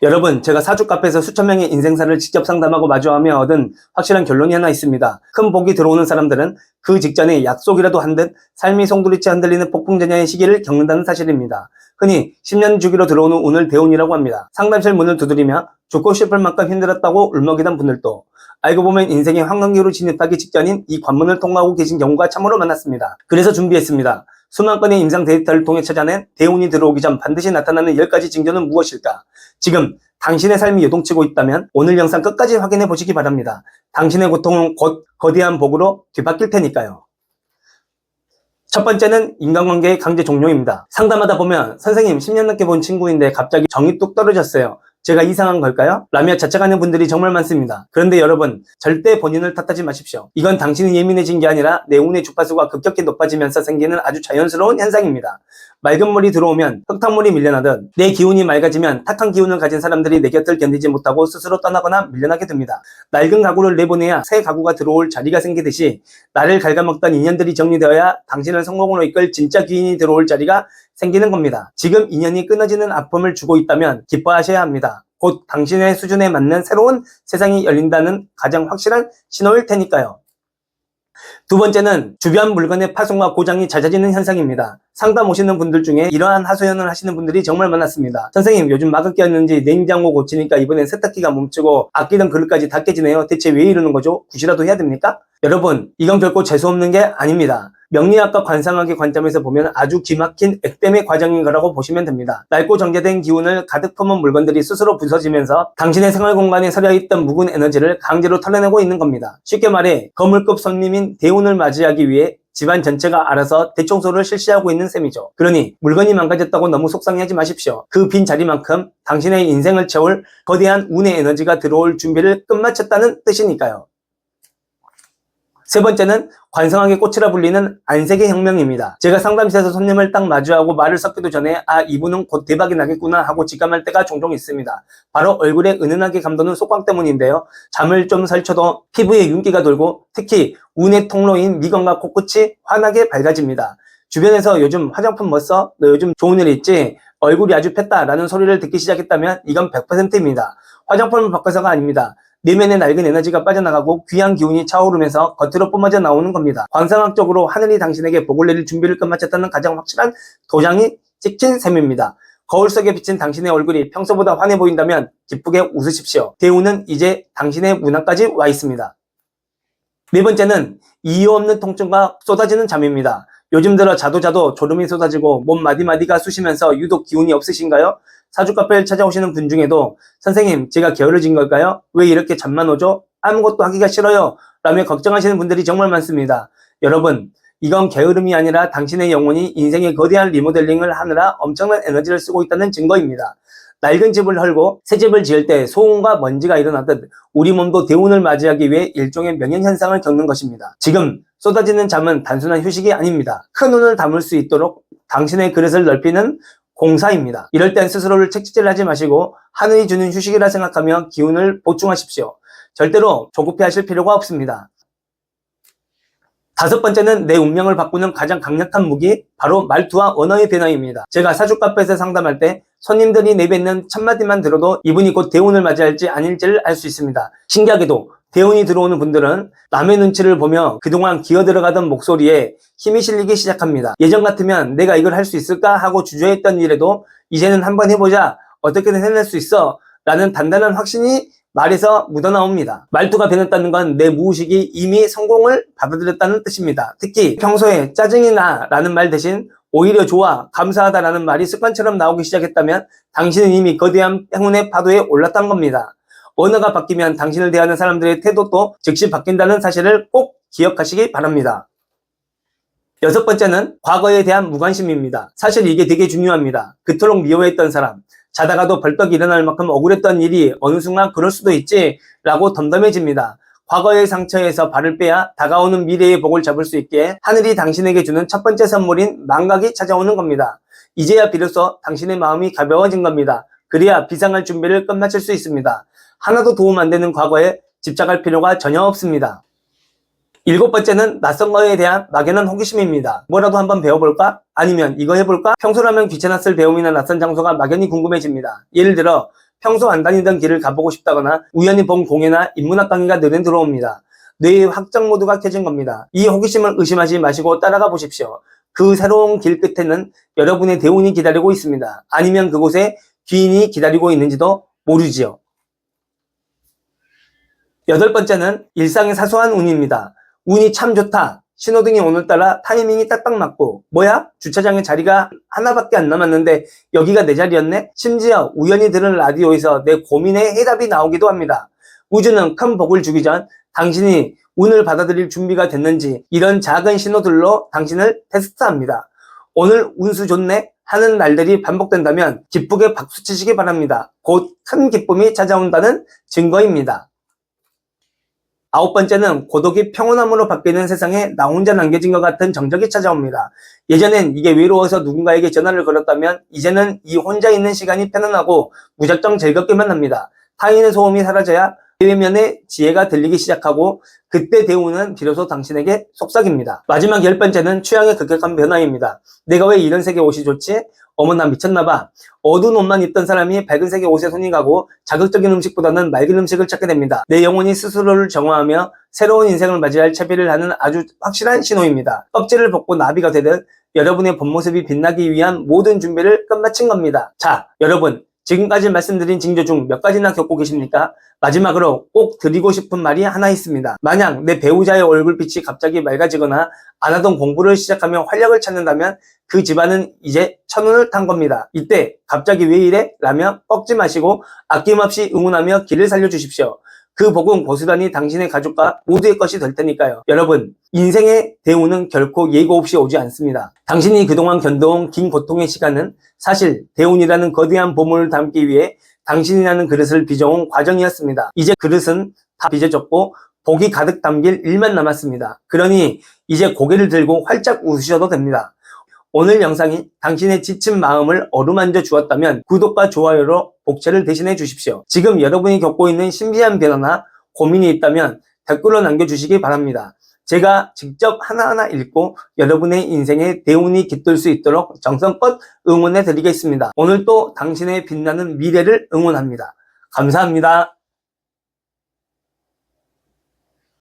여러분, 제가 사주 카페에서 수천 명의 인생사를 직접 상담하고 마주하며 얻은 확실한 결론이 하나 있습니다. 큰 복이 들어오는 사람들은 그 직전에 약속이라도 한 듯 삶이 송두리째 흔들리는 폭풍전야의 시기를 겪는다는 사실입니다. 흔히 10년 주기로 들어오는 운을 대운이라고 합니다. 상담실 문을 두드리며 죽고 싶을 만큼 힘들었다고 울먹이던 분들도 알고 보면 인생의 황금기로 진입하기 직전인 이 관문을 통과하고 계신 경우가 참으로 많았습니다. 그래서 준비했습니다. 수만 건의 임상 데이터를 통해 찾아낸 대운이 들어오기 전 반드시 나타나는 10가지 징조는 무엇일까? 지금 당신의 삶이 요동치고 있다면 오늘 영상 끝까지 확인해 보시기 바랍니다. 당신의 고통은 곧 거대한 복으로 뒤바뀔 테니까요. 첫 번째는 인간관계의 강제 종료입니다. 상담하다 보면 선생님 10년 넘게 본 친구인데 갑자기 정이 뚝 떨어졌어요. 제가 이상한 걸까요? 라며 자책하는 분들이 정말 많습니다. 그런데 여러분 절대 본인을 탓하지 마십시오. 이건 당신이 예민해진 게 아니라 내 운의 주파수가 급격히 높아지면서 생기는 아주 자연스러운 현상입니다. 맑은 물이 들어오면 흙탕물이 밀려나듯 내 기운이 맑아지면 탁한 기운을 가진 사람들이 내 곁을 견디지 못하고 스스로 떠나거나 밀려나게 됩니다. 낡은 가구를 내보내야 새 가구가 들어올 자리가 생기듯이 나를 갉아먹던 인연들이 정리되어야 당신을 성공으로 이끌 진짜 귀인이 들어올 자리가 생기는 겁니다. 지금 인연이 끊어지는 아픔을 주고 있다면 기뻐하셔야 합니다. 곧 당신의 수준에 맞는 새로운 세상이 열린다는 가장 확실한 신호일 테니까요. 두 번째는 주변 물건의 파손과 고장이 잦아지는 현상입니다. 상담 오시는 분들 중에 이러한 하소연을 하시는 분들이 정말 많았습니다. 선생님 요즘 꼈는지 냉장고 고치니까 이번엔 세탁기가 멈추고 아끼던 그릇까지 다 깨지네요. 대체 왜 이러는 거죠? 굳이라도 해야 됩니까? 여러분 이건 결코 재수없는 게 아닙니다. 명리학과 관상학의 관점에서 보면 아주 기막힌 액땜의 과정인 거라고 보시면 됩니다. 낡고 정제된 기운을 가득 품은 물건들이 스스로 부서지면서 당신의 생활 공간에 서려있던 묵은 에너지를 강제로 털어내고 있는 겁니다. 쉽게 말해 거물급 손님인 대운을 맞이하기 위해 집안 전체가 알아서 대청소를 실시하고 있는 셈이죠. 그러니 물건이 망가졌다고 너무 속상해하지 마십시오. 그 빈 자리만큼 당신의 인생을 채울 거대한 운의 에너지가 들어올 준비를 끝마쳤다는 뜻이니까요. 세 번째는 관성하게 꽃이라 불리는 안색의 혁명입니다. 제가 상담실에서 손님을 딱 마주하고 말을 섞기도 전에 아 이분은 곧 대박이 나겠구나 하고 직감할 때가 종종 있습니다. 바로 얼굴에 은은하게 감도는 속광 때문인데요. 잠을 좀 설쳐도 피부에 윤기가 돌고 특히 운의 통로인 미간과 코끝이 환하게 밝아집니다. 주변에서 요즘 화장품 뭐 써? 너 요즘 좋은 일 있지? 얼굴이 아주 폈다 라는 소리를 듣기 시작했다면 이건 100%입니다. 화장품을 바꿔서가 아닙니다. 내면의 낡은 에너지가 빠져나가고 귀한 기운이 차오르면서 겉으로 뿜어져 나오는 겁니다. 관상학적으로 하늘이 당신에게 복을 내릴 준비를 끝마쳤다는 가장 확실한 도장이 찍힌 셈입니다. 거울 속에 비친 당신의 얼굴이 평소보다 환해 보인다면 기쁘게 웃으십시오. 대우는 이제 당신의 문화까지 와 있습니다. 네 번째는 이유 없는 통증과 쏟아지는 잠입니다. 요즘 들어 자도 자도 졸음이 쏟아지고 몸 마디마디가 쑤시면서 유독 기운이 없으신가요? 사주 카페를 찾아오시는 분 중에도 선생님 제가 게으르진 걸까요? 왜 이렇게 잠만 오죠? 아무것도 하기가 싫어요. 라며 걱정하시는 분들이 정말 많습니다. 여러분 이건 게으름이 아니라 당신의 영혼이 인생의 거대한 리모델링을 하느라 엄청난 에너지를 쓰고 있다는 증거입니다. 낡은 집을 헐고 새 집을 지을 때 소음과 먼지가 일어나듯 우리 몸도 대운을 맞이하기 위해 일종의 명현현상을 겪는 것입니다. 지금 쏟아지는 잠은 단순한 휴식이 아닙니다. 큰 운을 담을 수 있도록 당신의 그릇을 넓히는 공사입니다. 이럴 땐 스스로를 책찍질하지 마시고 하늘이 주는 휴식이라 생각하며 기운을 보충하십시오. 절대로 조급해 하실 필요가 없습니다. 다섯 번째는 내 운명을 바꾸는 가장 강력한 무기 바로 말투와 언어의 변화입니다. 제가 사주 카페에서 상담할 때 손님들이 내뱉는 첫마디만 들어도 이분이 곧 대운을 맞이할지 아닐지를 알 수 있습니다. 신기하게도 대운이 들어오는 분들은 남의 눈치를 보며 그동안 기어 들어가던 목소리에 힘이 실리기 시작합니다. 예전 같으면 내가 이걸 할 수 있을까 하고 주저했던 일에도 이제는 한번 해보자 어떻게든 해낼 수 있어 라는 단단한 확신이 말에서 묻어나옵니다. 말투가 변했다는 건 내 무의식이 이미 성공을 받아들였다는 뜻입니다. 특히 평소에 짜증이 나 라는 말 대신 오히려 좋아, 감사하다 라는 말이 습관처럼 나오기 시작했다면 당신은 이미 거대한 행운의 파도에 올랐던 겁니다. 언어가 바뀌면 당신을 대하는 사람들의 태도도 즉시 바뀐다는 사실을 꼭 기억하시기 바랍니다. 여섯 번째는 과거에 대한 무관심입니다. 사실 이게 되게 중요합니다. 그토록 미워했던 사람, 자다가도 벌떡 일어날 만큼 억울했던 일이 어느 순간 그럴 수도 있지 라고 덤덤해집니다. 과거의 상처에서 발을 빼야 다가오는 미래의 복을 잡을 수 있게 하늘이 당신에게 주는 첫 번째 선물인 망각이 찾아오는 겁니다. 이제야 비로소 당신의 마음이 가벼워진 겁니다. 그래야 비상할 준비를 끝마칠 수 있습니다. 하나도 도움 안 되는 과거에 집착할 필요가 전혀 없습니다. 일곱 번째는 낯선 거에 대한 막연한 호기심입니다. 뭐라도 한번 배워볼까? 아니면 이거 해볼까? 평소라면 귀찮았을 배움이나 낯선 장소가 막연히 궁금해집니다. 예를 들어 평소 안 다니던 길을 가보고 싶다거나 우연히 본 공예나 인문학 강의가 눈에 들어옵니다. 뇌의 확장 모드가 켜진 겁니다. 이 호기심을 의심하지 마시고 따라가 보십시오. 그 새로운 길 끝에는 여러분의 대운이 기다리고 있습니다. 아니면 그곳에 귀인이 기다리고 있는지도 모르지요. 여덟 번째는 일상의 사소한 운입니다. 운이 참 좋다. 신호등이 오늘따라 타이밍이 딱딱 맞고 뭐야? 주차장에 자리가 하나밖에 안 남았는데 여기가 내 자리였네? 심지어 우연히 들은 라디오에서 내 고민의 해답이 나오기도 합니다. 우주는 큰 복을 주기 전 당신이 운을 받아들일 준비가 됐는지 이런 작은 신호들로 당신을 테스트합니다. 오늘 운수 좋네? 하는 날들이 반복된다면 기쁘게 박수치시기 바랍니다. 곧 큰 기쁨이 찾아온다는 증거입니다. 아홉 번째는 고독이 평온함으로 바뀌는 세상에 나 혼자 남겨진 것 같은 정적이 찾아옵니다. 예전엔 이게 외로워서 누군가에게 전화를 걸었다면 이제는 이 혼자 있는 시간이 편안하고 무작정 즐겁기만 합니다. 타인의 소음이 사라져야 외면의 지혜가 들리기 시작하고 그때 대우는 비로소 당신에게 속삭입니다. 마지막 열 번째는 취향의 급격한 변화입니다. 내가 왜 이런 색의 옷이 좋지? 어머 나 미쳤나봐. 어두운 옷만 입던 사람이 밝은 색의 옷에 손이 가고 자극적인 음식보다는 맑은 음식을 찾게 됩니다. 내 영혼이 스스로를 정화하며 새로운 인생을 맞이할 채비를 하는 아주 확실한 신호입니다. 껍질을 벗고 나비가 되듯 여러분의 본 모습이 빛나기 위한 모든 준비를 끝마친 겁니다. 자, 여러분 지금까지 말씀드린 징조 중 몇 가지나 겪고 계십니까? 마지막으로 꼭 드리고 싶은 말이 하나 있습니다. 만약 내 배우자의 얼굴빛이 갑자기 맑아지거나 안 하던 공부를 시작하며 활력을 찾는다면 그 집안은 이제 천운을 탄 겁니다. 이때 갑자기 왜 이래? 라며 꺾지 마시고 아낌없이 응원하며 길을 살려주십시오. 그 복은 고스란히 당신의 가족과 모두의 것이 될 테니까요. 여러분, 인생의 대우는 결코 예고 없이 오지 않습니다. 당신이 그동안 견뎌온 긴 고통의 시간은 사실 대운이라는 거대한 보물을 담기 위해 당신이라는 그릇을 빚어온 과정이었습니다. 이제 그릇은 다 빚어졌고 복이 가득 담길 일만 남았습니다. 그러니 이제 고개를 들고 활짝 웃으셔도 됩니다. 오늘 영상이 당신의 지친 마음을 어루만져 주었다면 구독과 좋아요로 복채를 대신해 주십시오. 지금 여러분이 겪고 있는 신비한 변화나 고민이 있다면 댓글로 남겨주시기 바랍니다. 제가 직접 하나하나 읽고 여러분의 인생에 대운이 깃들 수 있도록 정성껏 응원해 드리겠습니다. 오늘 또 당신의 빛나는 미래를 응원합니다. 감사합니다.